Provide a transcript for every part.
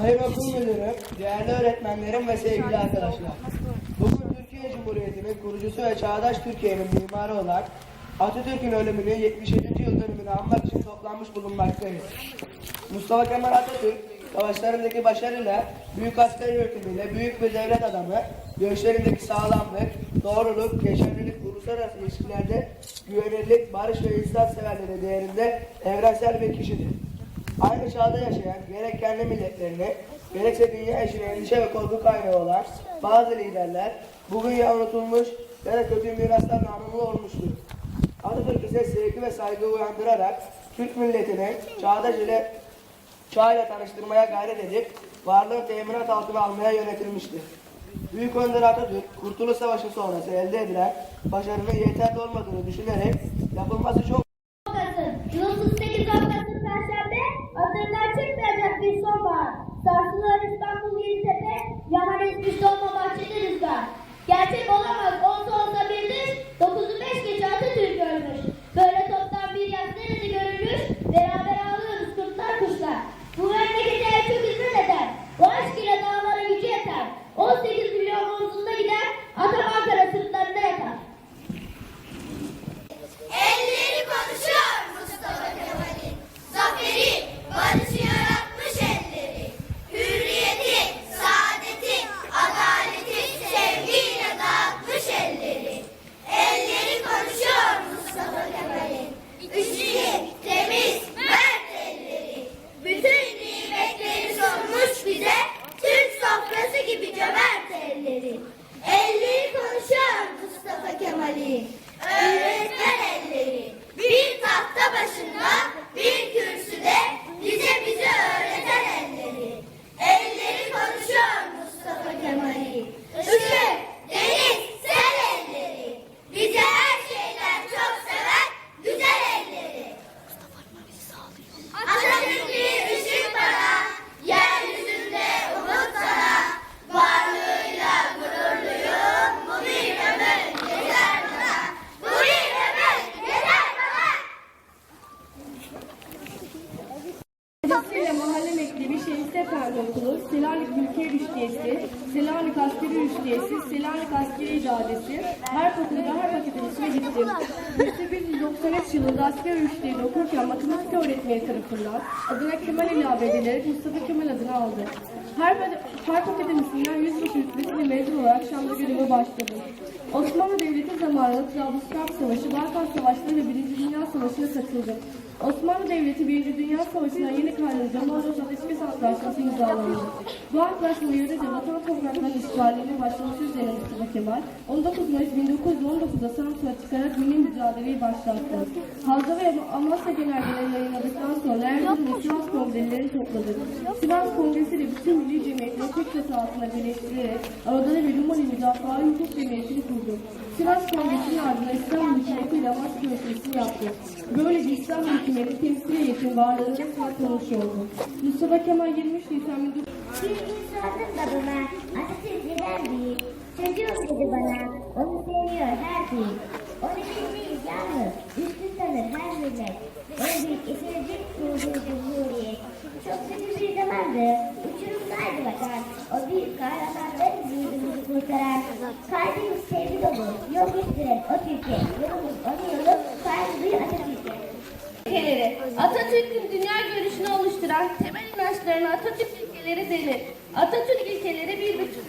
Sayın Okul Müdürü, değerli öğretmenlerim ve sevgili arkadaşlar. Bugün Türkiye Cumhuriyeti'nin kurucusu ve çağdaş Türkiye'nin mimarı olan Atatürk'ün ölümünün 70. yıl dönümünü anmak için toplanmış bulunmaktayız. Mustafa Kemal Atatürk, savaşlarındaki başarıyla, büyük askeri yönetimiyle büyük bir devlet adamı, görüşlerindeki sağlamlık, doğruluk, geçerlilik, uluslararası ilişkilerde güvenirlik, barış ve insan severleri değerinde evrensel bir kişidir. Aynı çağda yaşayan gerek kendi milletlerini gerekse dünya için endişe ve korku kaynağı olan bazı liderler bugün ya unutulmuş ya da kötü miraslar namımlı olmuştur. Atatürk ise sevgi ve saygı uyandırarak Türk milletini çağdaş ile çağ ile tanıştırmaya gayret edip varlığın teminat altına almaya yönetilmiştir. Büyük Önder Atatürk, Kurtuluş Savaşı sonrası elde edilen başarının yeterli olmadığını düşünerek yapılması çok visto Efendi Okulu, Selanik Ülke Rüştiyesi, Selanik Askeri Rüştiyesi, Selanik Askeri İdadesi, Harp Okulu ve Harp Akademisi'ne gittim. 1893 yılında askeri rüştiyede okurken matematik öğretmeni tarafından adına Kemal ilave edilerek Mustafa Kemal adını aldı. Harp, Harp Akademisi'nden yüzbaşı rütbesiyle mezun olarak Şam'da göreve başladı. Osmanlı Devleti zamanında Trablusgarp Savaşı, Balkan Savaşları ve Birinci Dünya Savaşı'na katıldı. Osmanlı Devleti Birinci Dünya Savaşı'na yeni kaynağında Mondros Ateşkes Antlaşması imzalandı. Bu antlaşma yönünce vatan topraklarının işgalinin başlaması üzerine Mustafa Kemal 19 Mayıs 1919'da Samsun'a çıkarak milli mücadeleyi başlattı. Havza ve Amasya genelgeleri yayınladıktan sonra Erzurum ve Sivas kongreleri topladı. Sivas Kongresi de bütün milli cemiyetleri tek çatı altına birleştirerek Anadolu ve Rumeli Müdafaa Hukuk Cemiyeti'ni kurdu. Sivas Kongresi'nin ardından İstanbul hükümeti ile Amasya Kongresi'ni yaptı. Böylece İstanbul hükümeti temsil heyetin varlığını kanıtlamış oldu. Mustafa Kemal 23 Nisan 19 Bir sordum babama, Atatürk neden büyük? Çocuğum dedi bana, onu seviyor her büyük. Onu bilmeyiz yalnız, üstün tanır her millet. En büyük esercik kurduğu cumhuriyet. Çok kötü bir zamandı, uçurumdaydı vatan. O büyük kahramanların büyüdüğümüzü kurtaran. Kalbimiz sevgi dolu, yol gösteren o Türkiye. Yolumuz onun yolu, saygı Atatürk'e. ilkeleri. Atatürk'ün dünya görüşünü oluşturan temel inançlarına Atatürk ilkeleri denir. Atatürk ilkeleri bir bütün.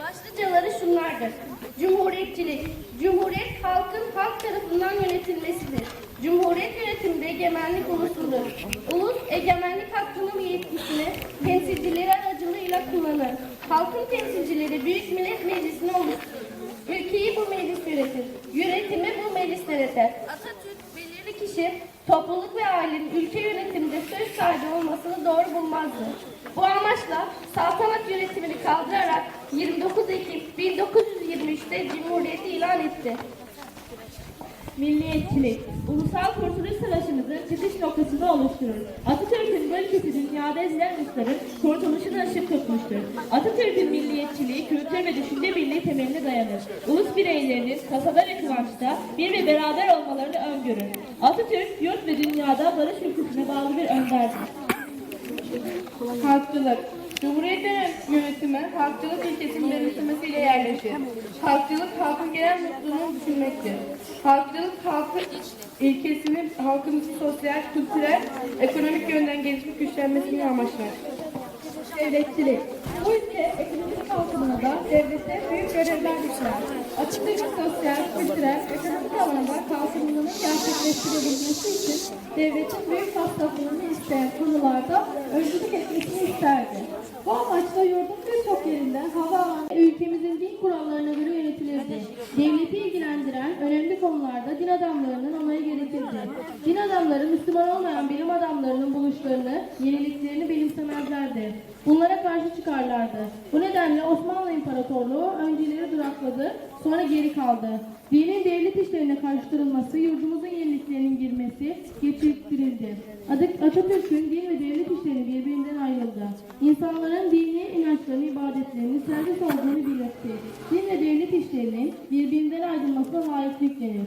Başlıcaları şunlardır. Cumhuriyetçilik. Cumhuriyet halkın halk tarafından yönetilmesidir. Cumhuriyet yönetiminde egemenlik ulusudur. Ulus egemenlik hakkını ve yetkisini temsilcileri aracılığıyla kullanır. Halkın temsilcileri Büyük Millet Meclisi'ni oluşturur. Ülkeyi bu meclis yönetir. Yönetimi bu meclis yönetir. Atatürk belirli kişi topluluk ve ailenin ülke yönetiminde söz sahibi olmasını doğru bulmazdı. Bu amaçla saltanat yönetimini kaldırarak 29 Ekim 1923'te Cumhuriyeti ilan etti. Milliyetçilik, ulusal kurtuluş savaşımızın çıkış noktasını oluşturur. Atatürk'ün bu ülkesi dünyada ezilen ulusların kurtuluşuna ışık tutmuştur. Atatürk'ün milliyetçiliği, kültür ve düşünce birliği temeline dayanır. Ulus bireylerinin kasada ve kıvançta bir ve beraber olmalarını öngörür. Atatürk, yurt ve dünyada barış ülkesine bağlı bir önderdir. Halkçılık. Cumhuriyet yönetimi halkçılık ilkesinin benimsemesiyle yerleşir. Halkçılık halkın genel mutluluğunu düşünmektir. Halkçılık halkın ilkesini halkın sosyal, kültürel, ekonomik yönden gelişip güçlenmesini amaçlar. Devletçilik. Bu ülke ekonomik kalkınmada devlete büyük görevler düşer. Açık ve sosyal, kültürel, ekonomik alanda kalkınmanın gerçekleştirebilmesi için devletin büyük hassasiyetini isteyen konularda öncülük etmesini isterdi. Bu amaçla yurdun birçok yerinden havaalanı ülkemizin din kurallarına göre yönetilirdi. Devleti ilgilendiren önemli konularda din adamlarının onayı gerekirdi. Din adamları Müslüman olmayan bilim adamlarının buluşlarını, yeniliklerini benimsemezlerdi. Bunlara karşı çıkarlardı. Bu nedenle Osmanlı İmparatorluğu önceleri durakladı, sonra geri kaldı. Dinin devlet işlerine karıştırılması, yurdumuzun yeniliklerinin girmesi geçirttirildi. Adı- Atatürk'ün din ve devlet işleri birbirinden ayrıldı. İnsanların dini inançlarını, ibadetlerini serbest olduğunu belirtti. Din ve devlet işlerinin birbirinden ayrılmasına layıklık denir.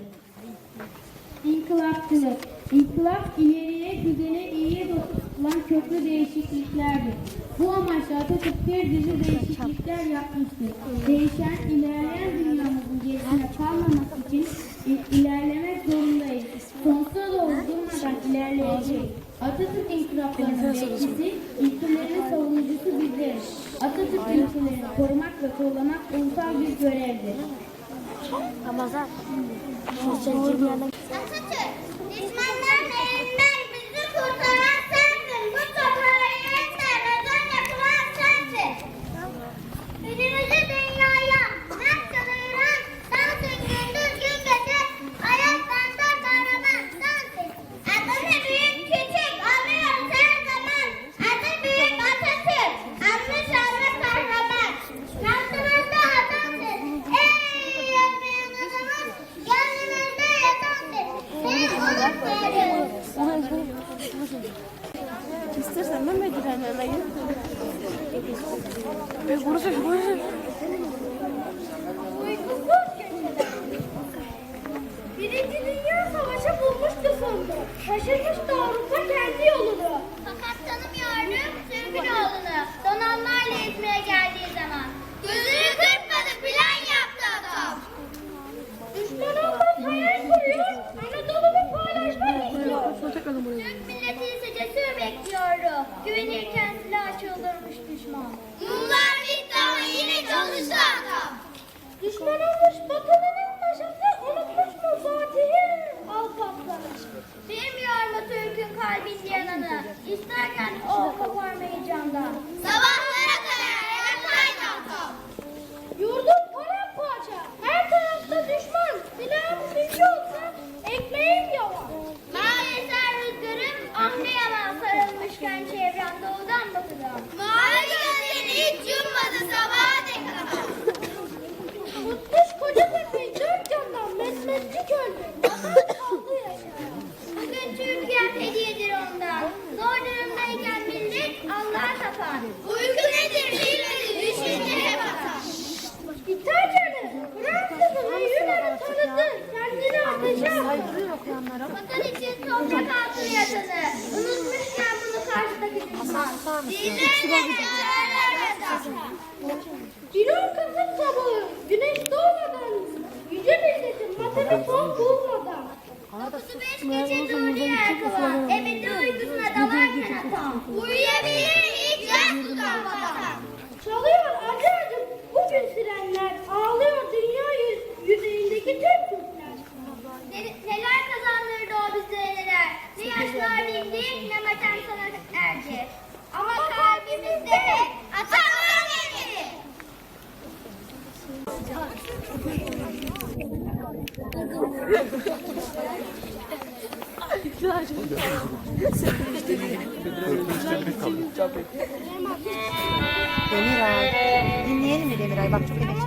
İnkılapçılık. İnkılap ileriye, düzene, iyiye dokunan köklü değişikliklerdir. Bu amaçla Atatürk bir dizi değişiklikler yapmıştır. Değişen, ilerleyen dünyamızın gerisine kalmaması için ilerlemek zorundayız. Sonsuza doğru durmadan ilerleyeceğiz. Atatürk inkılaplarının bekçisi, ilkelerin savunucusu bizleriz. Atatürk ilkelerini korumak ve kollamak ulusal bir görevdir. Ramazan. Atatürk, Şaşırmıştı Avrupa kendi yolunu. Fakat tanımıyordum Türk'ün oğlunu. Donanmayla İzmir'e geldiği zaman. Gözünü kırpmadı plan yaptı adam. Düşman olmaz hayal kuruyor. Anadolu'nu paylaşmak istiyor. Türk milleti ise cesur bekliyordu. Güvenirken silah çıldırmış düşman. Mumlar bitti ama yine çalıştı adam. Düşman olmuş batı'nın Uyuz. Demiray. Dinleyelim mi Demiray? Bak çok emek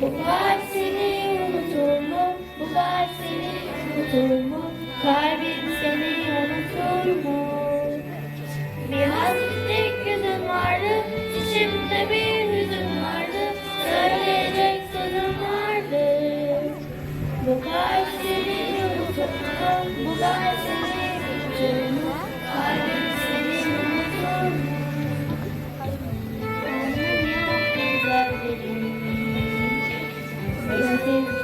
Bu kalp seni unutur mu? Bu kalp seni unutur mu? Kalbim seni unutur mu? Bir hasretlik yüzün vardı, içimde bir Thank you.